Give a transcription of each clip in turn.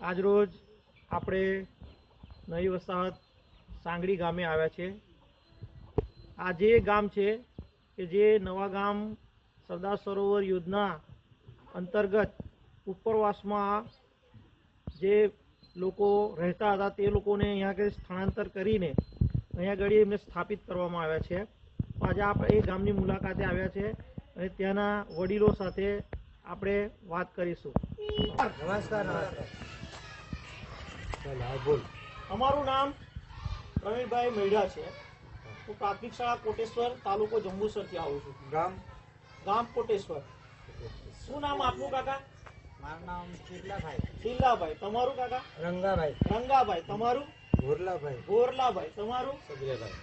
આજરોજ આપણે નવી વસાહત સાંગડી ગામે આવ્યા છે આ જે ગામ છે, કે જે નવા ગામ સરદાર સરોવર યોજના અંતર્ગત ઉપરવાસમાં જે લોકો રહેતા હતા, તે લોકોને અહીંયા આગળ સ્થળાંતર કરીને અહીંયા આગળ એમને સ્થાપિત કરવામાં આવ્યા છે. આજે આપણે એ ગામની મુલાકાતે આવ્યા છે અને ત્યાંના વડીલો સાથે આપણે વાત કરીશું. નમસ્કાર નમસ્કાર. બોલ. અમારું નામ પ્રવીણભાઈ મેઢા છે. હું પ્રાથમિક શાળા કોટેશ્વર તાલુકો જંબુસરથી આવું છું. ગામ? ગામ કોટેશ્વર. શું નામ આપનું કાકા? મારું નામ ચિલ્લાભાઈ ચિલ્લાભાઈ તમારું કાકા? રંગાભાઈ. રંગાભાઈ. તમારું? ગોરલાભાઈ. ગોરલાભાઈ. તમારું? સગરેભાઈ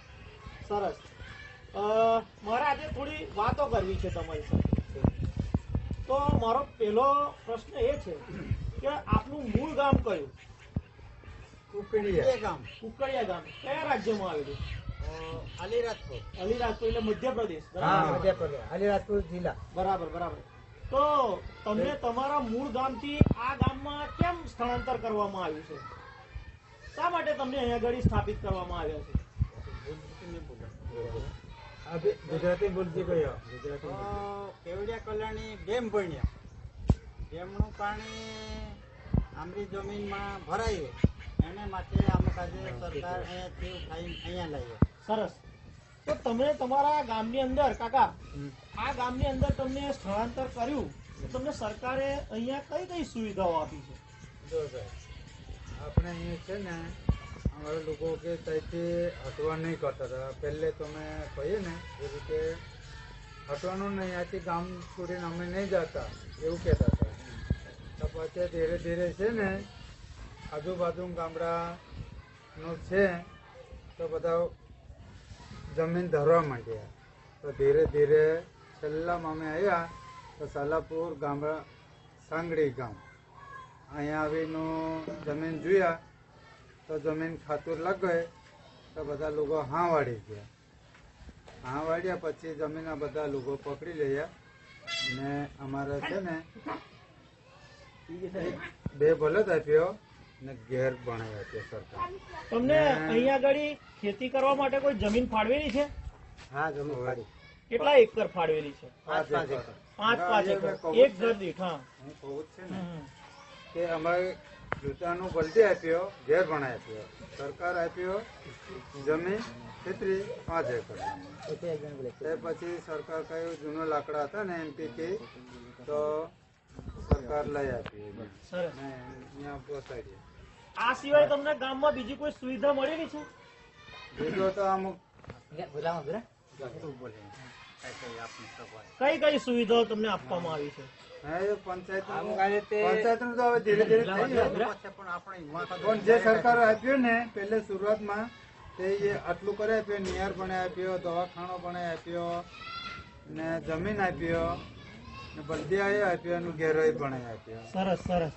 સરસ. મારે આજે થોડી વાતો કરવી છે તમારી સાથે. તો મારો પહેલો પ્રશ્ન એ છે કે આપનું મૂળ ગામ કયું? કુકડીયા. ગામ. કયા રાજ્યમાં આવેલું? અલીરાજપુર. અલીરાજપુર એટલે મધ્યપ્રદેશ બરાબર? મધ્યપ્રદેશ. અલીરાજપુર જિલ્લા. બરાબર બરાબર. તો તમને તમારા મૂળ ગામથી આ ગામમાં કેમ સ્થળાંતર કરવામાં આવ્યું છે? શા માટે તમને અહીંયા આગળ સ્થાપિત કરવામાં આવ્યા છે? ગુજરાતી બોલતી ગુજરાતી કેવડિયા કલ્યાણી ડેમ ભણ્યા. ડેમનું પાણી આમરી જમીનમાં ભરાયું. એને માટે અમુક આજે સરકાર અહીંયાથી ઉઠાવીને અહીંયા લાવીએ સરસ. તો તમે તમારા ગામની અંદર કાકા આ ગામની અંદર તમને સ્થળાંતર કર્યું તો તમને સરકારે અહીંયા કઈ કઈ સુવિધાઓ આપી છે? જો સાહેબ આપણે અહીંયા છે ને અમારા લોકો કે ત્યાંથી હટવા નહીં કરતા હતા. પહેલે તમે કહીએ ને એ રીતે હટવાનું નહીં અહીંયાથી ગામ છોડીને અમે નહીં જતા એવું કહેતા હતા. તો પછી ધીરે ધીરે છે ને આજુબાજુ ગામડાનું છે, તો બધા જમીન ધરવા માંડ્યા. તો ધીરે ધીરે છેલ્લામાં અમે આવ્યા તો સાલાપુર ગામડા સાંગડી ગામ. અહીંયા આવીનું જમીન જોયા, તો જમીન ખાતર લાગે તો બધા લોકો હા વાળી ગયા. હા વાળ્યા પછી જમીનના બધા લોકો પકડી લયા. ને અમારે છે ને, બે બલદ આપ્યો. ને ઘેર બનાવી છે સરકાર. તમને અહીંયા આગળ ખેતી કરવા માટે કોઈ જમીન ફાળવેલી છે? હા જમીન ફાળવી કેટલા એકર ફાળવેલી છે? પાંચ પાંચ એકર. એક ઘર. દીઠ હા. હું કહું છે ને કે અમારે જૂતાનું બલદી આપ્યો ઘેર બનાવી આપ્યો સરકાર આપ્યો જમીન ખેતરી પાંચ એકર. તે પછી સરકાર કહ્યું જૂનો લાકડા હતા ને એમ કે તો સરકાર લઈ આપી આ સિવાય તમને ગામમાં બીજી કોઈ સુવિધા મળેલી છે? બીજો તો અમુક કઈ કઈ સુવિધાઓ તમને આપવામાં આવી છે? પણ આપણે જે સરકાર આપ્યું ને પહેલે શરૂઆતમાં તે આટલું કરે આપ્યો નિયર પણ આપ્યો દવાખાનો પણ આપ્યો ને જમીન આપ્યો અને પણ આપ્યો સરસ સરસ.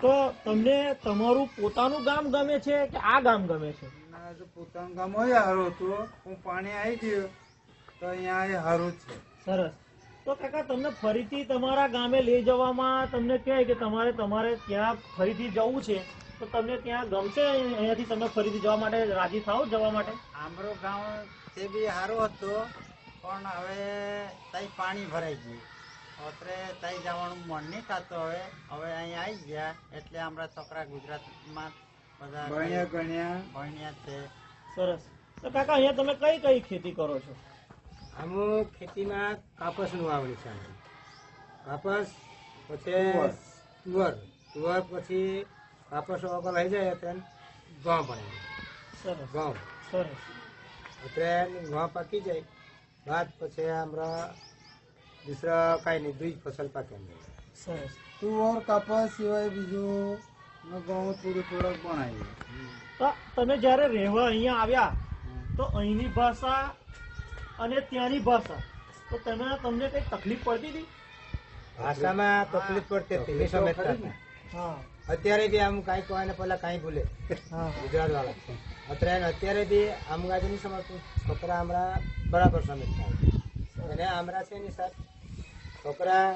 તો તમને તમારું પોતાનું ગામ ગમે છે કે આ ગામ ગમે છે? ના, પોતાનું ગામ હોય સારું હતું. હું પાણી આવી ગયો તો અહીંયા એ સારું છે. સરસ. તો કાકા તમને ફરીથી તમારા ગામે લઈ જવામાં તમને કહે કે તમારે તમારે ત્યાં ફરીથી જવું છે. તો તમને ત્યાં ગમશે અહીંયાથી તમે ફરીથી જવા માટે? રાજી થાવ જવા માટે? આમરો ગામ તે બી સારું હતું પણ હવે તઈ પાણી ભરાઈ ગયું. અત્રે તઈ જવાનું મન નહીં થતું હવે. હવે અહીંયા આવી ગયા એટલે આપણા છોકરા ગુજરાતમાં બધા ભણ્યા ગણ્યા. ભણ્યા છે. સરસ. તો કાકા અહીંયા તમે કઈ કઈ ખેતી કરો છો? અમુક ખેતીમાં કાપસનું વાવણી છે કાપસ પછી તુવર. તુવર. પછી કાપસ વગર આવી જાય તો ઘઉં ભણે સરસ. ઘઉં. સરસ. અત્રે ઘઉં પાકી જાય. બાદ પછી હમણાં દૂસરા કાંઈ નહીં બીજ ફસલ પાકે નહીં સરસ. તુવર કપાસ સિવાય બીજું ને ઘઉં થોડું થોડુંક પણ આવ્યું તો તમે જ્યારે રહેવા અહીંયા આવ્યા તો અહીંની ભાષા અને ત્યાંની ભાષા તો તમે તમને કઈ તકલીફ પડતી હતી? ભાષામાં તકલીફ પડતી હતી નહીં સમજતા હતા. હા. અત્યારે બી આમ કાંઈ કહેવાય ને પેલા કાંઈ ભૂલે. હા. ગુજરાત વાળા અત્યારે અત્યારે બી આમ ગાજે નહીં સમજતું. છોકરા હમણાં બરાબર સમજતા અને હમણાં છે ને સર છોકરા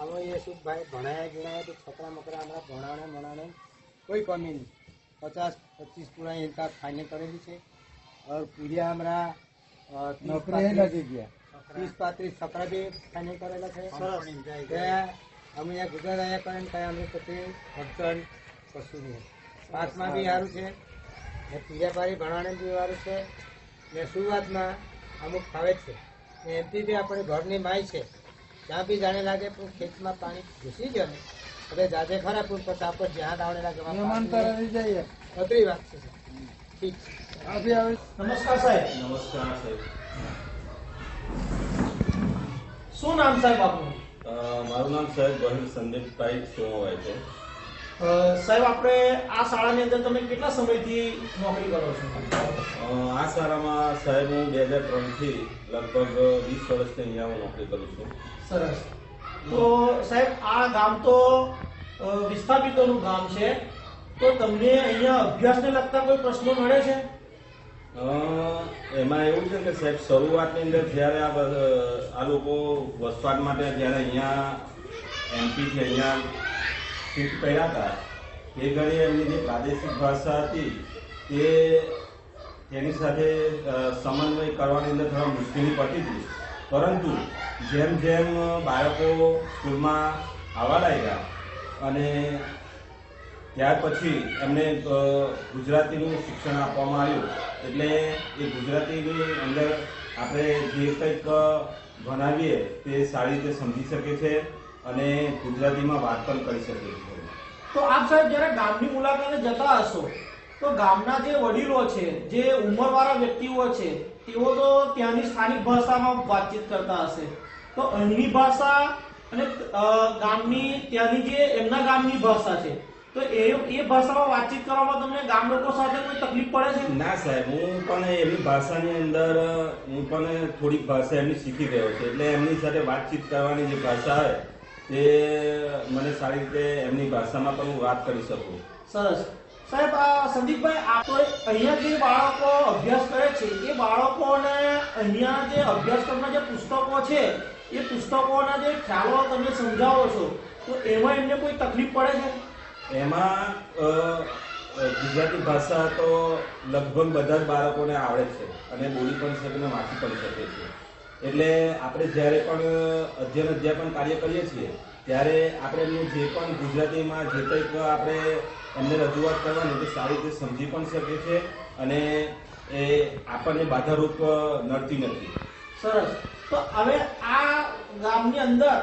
અમે એ શું ભાઈ ભણાયા ગણાયા તો છોકરા મોકરા હમણાં ભણાણે ભણાણે કોઈ કમી નહીં. પચાસ પચીસ પૂરા એનકા ફાઇનલ કરેલી છે. ઓર પૂર્યા હમણાં નોકરી નથી ગયા ત્રીસ પાંત્રીસ છોકરા બી ફાઇનલ કરેલા છે. ત્યાં અમે અહીંયા ગુજરાત આવ્યા કરે ને ત્યાં અમે પછી અડચણ કશું નહીં. પાંચમાં બી સારું છે. ને પૂજા પારી ભણાણે બી સારું છે. ને શરૂઆતમાં અમુક ફાવે છે. એમથી બી આપણે ઘરની માય છે. ત્યાં બી જાણે લાગે પણ ખેતમાં પાણી ઘૂસી ગયો ને એટલે જાજે ખરા પૂર પછી આપણે જ્યાં દાવણે લાગે વાત છે ઠીક છે. નમસ્કાર સાહેબ. નમસ્કાર સાહેબ. શું નામ સાહેબ આપનું? અ, મારું નામ સાહેબ ગોહિલ સંદીપભાઈ સોમવાય છે. સાહેબ આપણે આ શાળાની અંદર તમે કેટલા સમયથી નોકરી કરો છો? આ શાળામાં સાહેબ હું બે હજાર ત્રણથી લગભગ વીસ વર્ષથી અહીંયા હું નોકરી કરું છું. સરસ. તો સાહેબ આ ગામ તો વિસ્થાપિતોનું ગામ છે. તો તમને અહીંયા અભ્યાસને લગતા કોઈ પ્રશ્નો મળે છે? એમાં એવું છે કે સાહેબ શરૂઆતની અંદર જ્યારે આ આ લોકો વસવાટ માટે જ્યારે અહીંયા એમપીથી અહીંયા શિફ્ટ કર્યા હતા. તે ઘડી એમની જે પ્રાદેશિક ભાષા હતી તે તેની સાથે સમન્વય કરવાની અંદર થોડા મુશ્કેલી પડતી હતી. પરંતુ જેમ જેમ બાળકો સ્કૂલમાં આવવા લાગ્યા અને ત્યાર પછી એમને ગુજરાતીનું શિક્ષણ આપવામાં આવ્યું, એટલે એ ગુજરાતીની અંદર આપણે જે કંઈક ભણાવીએ, તે સારી રીતે સમજી શકે છે. અને ગુજરાતીમાં વાત પણ કરી શકે તો આપ સાહેબ જ્યારે ગામની મુલાકાતે જતા હશો તો ગામના જે વડીલો છે જે ઉંમરવાળા વ્યક્તિઓ છે તેઓ તો ત્યાંની સ્થાનિક ભાષામાં વાતચીત કરતા હશે. તો અહીંની ભાષા અને ગામની ત્યાંની જે એમના ગામની ભાષા છે તો એ એ ભાષામાં વાતચીત કરવામાં તમને ગામ લોકો સાથે કોઈ તકલીફ પડે છે? ના સાહેબ હું પણ એમની ભાષાની અંદર હું પણ થોડીક ભાષા એમની શીખી ગયો છું. એટલે એમની સાથે વાતચીત કરવાની જે ભાષા હોય તે મને સારી રીતે એમની ભાષામાં પણ હું વાત કરી શકું. સરસ. સાહેબ આ સંદીપભાઈ આ તો અહીંયા જે બાળકો અભ્યાસ કરે છે એ બાળકોને અહીંયા જે અભ્યાસક્રમના જે પુસ્તકો છે એ પુસ્તકોના જે ખ્યાલો તમે સમજાવો છો તો એમાં એમને કોઈ તકલીફ પડે છે? એમાં ગુજરાતી ભાષા તો લગભગ બધા જ બાળકોને આવડે છે અને બોલી પણ શકે અને વાંચી પણ શકે છે. એટલે આપણે જ્યારે પણ અધ્યયન અધ્યાપન કાર્ય કરીએ છીએ, ત્યારે આપણે એમનું જે પણ ગુજરાતીમાં જે કંઈક આપણે એમને રજૂઆત કરવાની તે સારી રીતે સમજી પણ શકે છે અને એ આપણને બાધારૂપ નડતી નથી. સરસ. તો હવે આ ગામની અંદર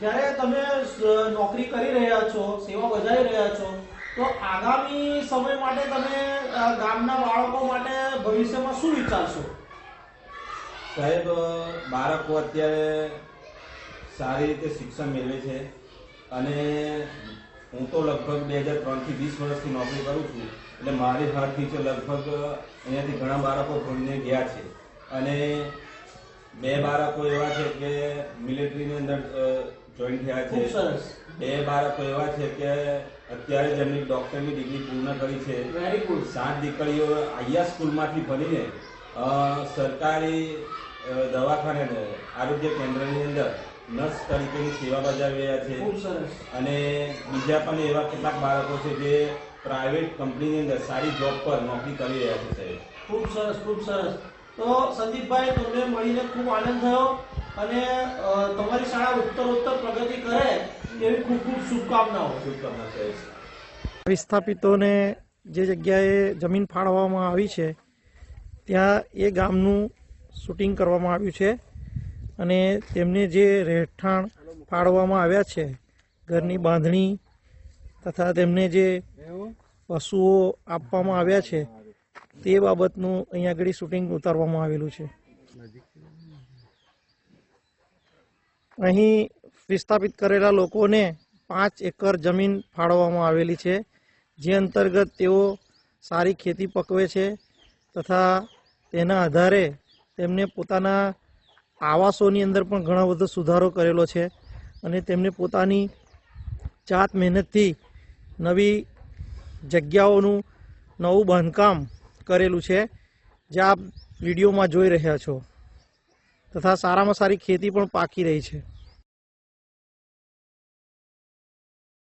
જ્યારે તમે નોકરી કરી રહ્યા છો, સેવા બજાવી રહ્યા છો, તો આગામી સમય માટે તમે ગામના બાળકો માટે ભવિષ્યમાં શું વિચારશો? સાહેબ બાળકો અત્યારે સારી રીતે શિક્ષણ મેળવે છે અને હું તો લગભગ બે હજાર ત્રણથી વીસ વર્ષથી નોકરી કરું છું. એટલે મારી હાથથી છે લગભગ અહીંયાથી ઘણા બાળકો ભણીને ગયા છે. અને બે બાળકો એવા છે કે મિલિટરીની અંદર જોઈન થયા છે. બે બાળકો એવા છે કે અત્યારે જેમની એમની ડોક્ટરની ડિગ્રી પૂર્ણ કરી છે. વેરી ગુડ સાત દીકરીઓ આઈયા સ્કૂલમાંથી ભણીને સરકારી દવાખાને આરોગ્ય કેન્દ્રની અંદર નર્સ તરીકેની સેવા બજાવી રહ્યા છે અને બીજા પણ એવા કેટલાક બાળકો છે જે પ્રાઇવેટ કંપનીની અંદર સારી જોબ પર નોકરી કરી રહ્યા છે સાહેબ. ખૂબ સરસ ખૂબ સરસ. તો સંદીપભાઈ તમને મળીને ખૂબ આનંદ થયો અને તમારી શાળા ઉત્તરોત્તર પ્રગતિ કરે એવી ખૂબ ખૂબ શુભકામનાઓ. શુભકામના સાહેબ. વિસ્થાપિતોને જે જગ્યાએ જમીન ફાળવવામાં આવી છે ત્યાં એ ગામનું શૂટિંગ કરવામાં આવ્યું છે અને તેમને જે રહેઠાણ ફાળવવામાં આવ્યા છે, ઘરની બાંધણી તથા તેમને જે પશુઓ આપવામાં આવ્યા છે, તે બાબતનું અહીંયા આગળ શૂટિંગ ઉતારવામાં આવેલું છે. અહીં વિસ્થાપિત કરેલા લોકોને પાંચ એકર જમીન ફાળવવામાં આવેલી છે, જે અંતર્ગત તેઓ સારી ખેતી પકવે છે તથા તેના આધારે તેમને પોતાના આવાસોની અંદર પણ ઘણો બધો સુધારો કરેલો છે અને તેમને પોતાની જાત મહેનતથી નવી જગ્યાઓનું નવું બાંધકામ કરેલું છે, જે આપ વિડીયોમાં જોઈ રહ્યા છો. તથા સારામાં સારી ખેતી પણ પાકી રહી છે.